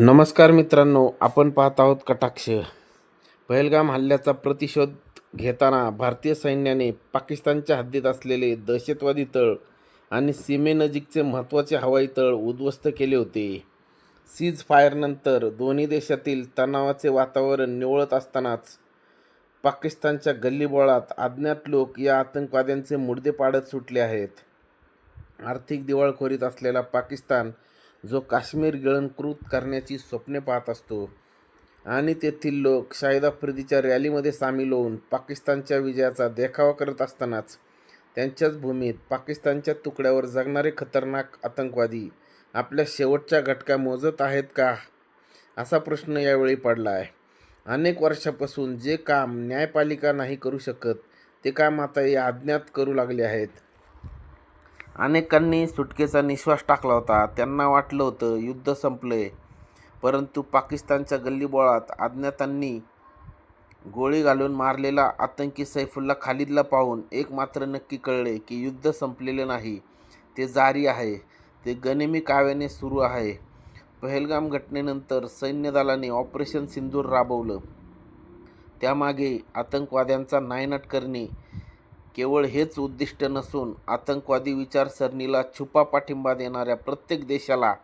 नमस्कार मित्रांनो आपण पाहत आहोत कटाक्ष. पहलगाम हल्ल्याचा प्रतिशोध घेताना भारतीय सैन्याने पाकिस्तानच्या हद्दीत असलेले दहशतवादी तळ आणि सीमेनजीकचे महत्त्वाचे हवाई तळ उद्ध्वस्त केले होते. सीज फायरनंतर दोन्ही देशातील तणावाचे वातावरण निवळत असतानाच पाकिस्तानच्या गल्लीबोळात अज्ञात लोक या आतंकवाद्यांचे मुडदे पाडत सुटले आहेत. आर्थिक दिवाळखोरीत असलेला पाकिस्तान जो काश्मीर गिळंकृत करण्याची स्वप्ने पाहत असतो. आणि तेथील लोक शाहिद अफ्रिदीच्या रॅलीमध्ये सामील होऊन पाकिस्तानच्या विजयाचा देखावा करत असतानाच त्यांच्याच भूमीत पाकिस्तानच्या तुकड्यावर जगणारे खतरनाक आतंकवादी आपल्या शेवटच्या घटका मोजत आहेत का? असा प्रश्न यावेळी पडला आहे. अनेक वर्षापासून जे काम न्यायपालिका नाही करू शकत ते काम आता या अज्ञात करू लागले आहेत. अनेकांनी सुटकेचा निश्वास टाकला होता. त्यांना वाटलं होतं युद्ध संपले परंतु पाकिस्तानच्या गल्लीबोळात अज्ञातांनी गोळी घालून मारलेला आतंकी सैफुल्ला खालिदला पाहून एक मात्र नक्की कळले की युद्ध संपलेले नाही. ते जारी आहे. ते गनिमी काव्याने सुरू आहे. पहलगाम घटनेनंतर सैन्य दलाने ऑपरेशन सिंदूर राबवलं. त्यामागे आतंकवाद्यांचा नायनाट करणे केवळ हेच उद्दिष्ट नसून आतंकवादी विचारसरणीला छुपा पाठिंबा देणाऱ्या प्रत्येक देशाला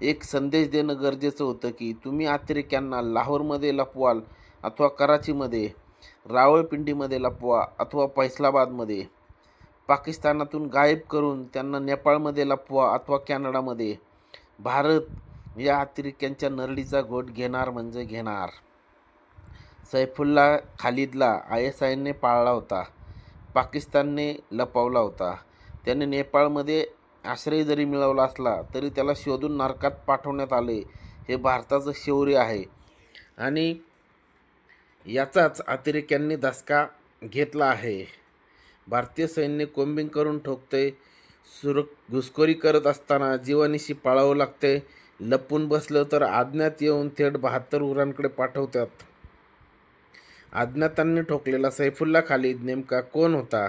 एक संदेश देणं गरजेचं होतं की तुम्ही अतिरेक्यांना लाहोरमध्ये लपवाल अथवा कराचीमध्ये रावळपिंडीमध्ये लपवा अथवा फैसलाबादमध्ये पाकिस्तानातून गायब करून त्यांना नेपाळमध्ये लपवा अथवा कॅनडामध्ये. भारत या अतिरेक्यांच्या नरडीचा घोट घेणार म्हणजे घेणार. सैफुल्ला खालिदला आय एस आयने पाळला होता. पाकिस्तानने लपवला होता. त्याने नेपाळमध्ये आश्रय जरी मिळवला असला तरी त्याला शोधून नरकात पाठवण्यात आले हे भारताचं शौर्य आहे. आणि याचाच अतिरेक्यांनी धसका घेतला आहे. भारतीय सैन्य कोंबिंग करून ठोकते सुर घुसखोरी करत असताना जीवनिशी पाळावं लागते लपून बसलं तर आज्ञात येऊन थेट बहात्तर उरांकडे पाठवतात. अज्ञातांनी ठोकलेला सैफुल्ला खालीद नेमका कोण होता?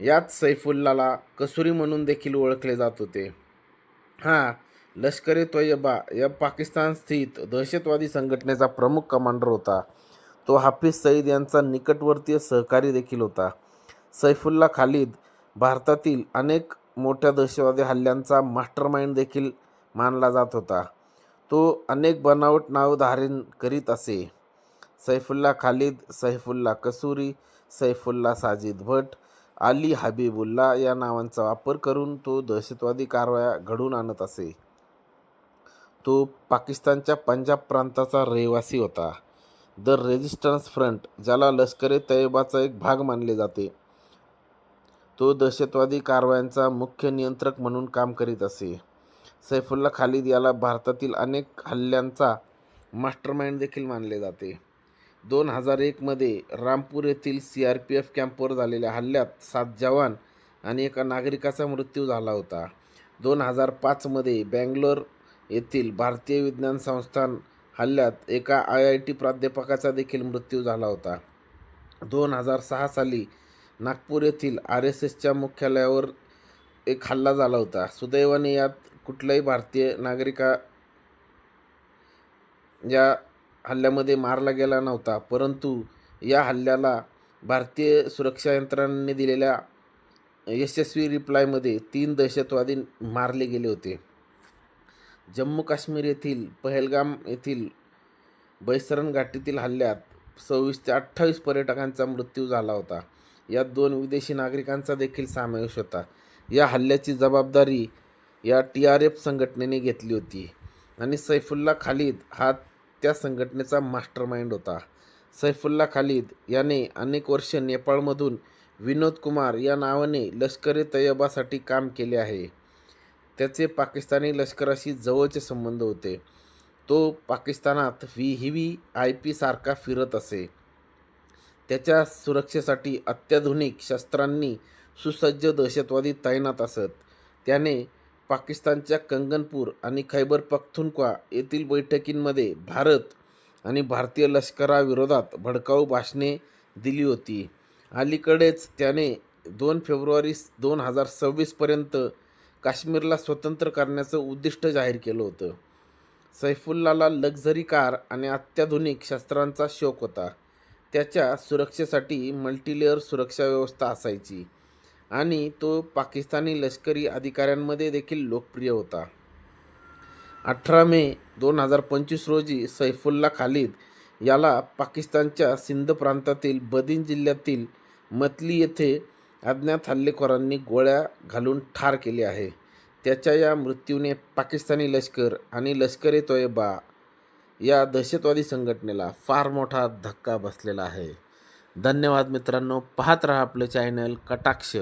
याच सैफुल्लाला कसुरी म्हणून देखील ओळखले जात होते. हा लष्करे तोयबा या पाकिस्तान स्थित दहशतवादी संघटनेचा प्रमुख कमांडर होता. तो हाफिज सईद यांचा निकटवर्तीय सहकारी देखील होता. सैफुल्ला खालिद भारतातील अनेक मोठ्या दहशतवादी हल्ल्यांचा मास्टरमाइंड देखील मानला जात होता. तो अनेक बनावट नाव धारण करीत असे. सैफुल्ला खालिद सैफुल्ला कसुरी सैफुल्ला साजिद भट अली हबीबुल्ला या नावांचा वापर करून तो दहशतवादी कारवाया घडवून आणत असे. तो पाकिस्तानच्या पंजाब प्रांताचा रहिवासी होता. द रेजिस्टन्स फ्रंट ज्याला लष्कर ए तैयबाचा एक भाग मानले जाते तो दहशतवादी कारवायांचा मुख्य नियंत्रक म्हणून काम करीत असे. सैफुल्ला खालिद याला भारतातील अनेक हल्ल्यांचा मास्टरमाइंड देखील मानले जाते. दोन हजार एकमध्ये रामपूर येथील सी आर पी एफ कॅम्पवर झालेल्या हल्ल्यात सात जवान आणि एका नागरिकाचा मृत्यू झाला होता. दोन हजार पाचमध्ये बँगलोर येथील भारतीय विज्ञान संस्थान हल्ल्यात एका आय आय टी प्राध्यापकाचा देखील मृत्यू झाला होता. दोन हजार सहा साली नागपूर येथील आर एस एसच्या मुख्यालयावर एक हल्ला झाला होता. सुदैवाने यात कुठल्याही भारतीय नागरिका या हल्ल्यामध्ये मारला गेला नव्हता परंतु या हल्ल्याला भारतीय सुरक्षा यंत्रणांनी दिलेल्या यशस्वी रिप्लायमध्ये तीन दहशतवादी मारले गेले होते. जम्मू काश्मीर येथील पहलगाम येथील बैसरन घाटीतील हल्ल्यात सव्वीस ते अठ्ठावीस पर्यटकांचा मृत्यू झाला होता. यात दोन विदेशी नागरिकांचा देखील समावेश होता. या हल्ल्याची जबाबदारी या टी आर एफ संघटनेने घेतली होती आणि सैफुल्ला खालिद हा त्या संघटनेचा मास्टरमाइंड होता. सैफुल्ला खालिद याने अनेक वर्ष नेपाळमधून विनोद कुमार या नावाने लष्करे तयबासाठी तैयबासाठी काम केले आहे. त्याचे पाकिस्तानी लष्कराशी जवळचे संबंध होते. तो पाकिस्तानात व्ही व्ही आय पी सारखा फिरत असे. त्याच्या सुरक्षेसाठी अत्याधुनिक शस्त्रांनी सुसज्ज दहशतवादी तैनात असत. त्याने पाकिस्तानच्या कंगनपूर आणि खैबर पख्तुनख्वा येथील बैठकींमध्ये भारत आणि भारतीय लष्कराविरोधात भडकाऊ भाषणे दिली होती. अलीकडेच त्याने दोन फेब्रुवारी दोन हजार सव्वीसपर्यंत काश्मीरला स्वतंत्र करण्याचं उद्दिष्ट जाहीर केलं होतं. सैफुल्लाला लक्झरी कार आणि अत्याधुनिक शस्त्रांचा शौक होता. त्याच्या सुरक्षेसाठी मल्टीलेअर सुरक्षा व्यवस्था असायची. आणि तो पाकिस्तानी लष्करी अधिकाऱ्यांमध्ये देखील लोकप्रिय होता. अठरा मे दोन हजार पंचवीस रोजी सैफुल्ला खालिद याला पाकिस्तानच्या सिंध प्रांतातील बदिन जिल्ह्यातील मतली येथे अज्ञात हल्लेखोरांनी गोळ्या घालून ठार केले आहे. त्याच्या या मृत्यूने पाकिस्तानी लष्कर आणि लष्कर ए तोयबा या दहशतवादी संघटनेला फार मोठा धक्का बसलेला आहे. धन्यवाद मित्रांनो पाहत राहा आपलं चॅनल कटाक्ष.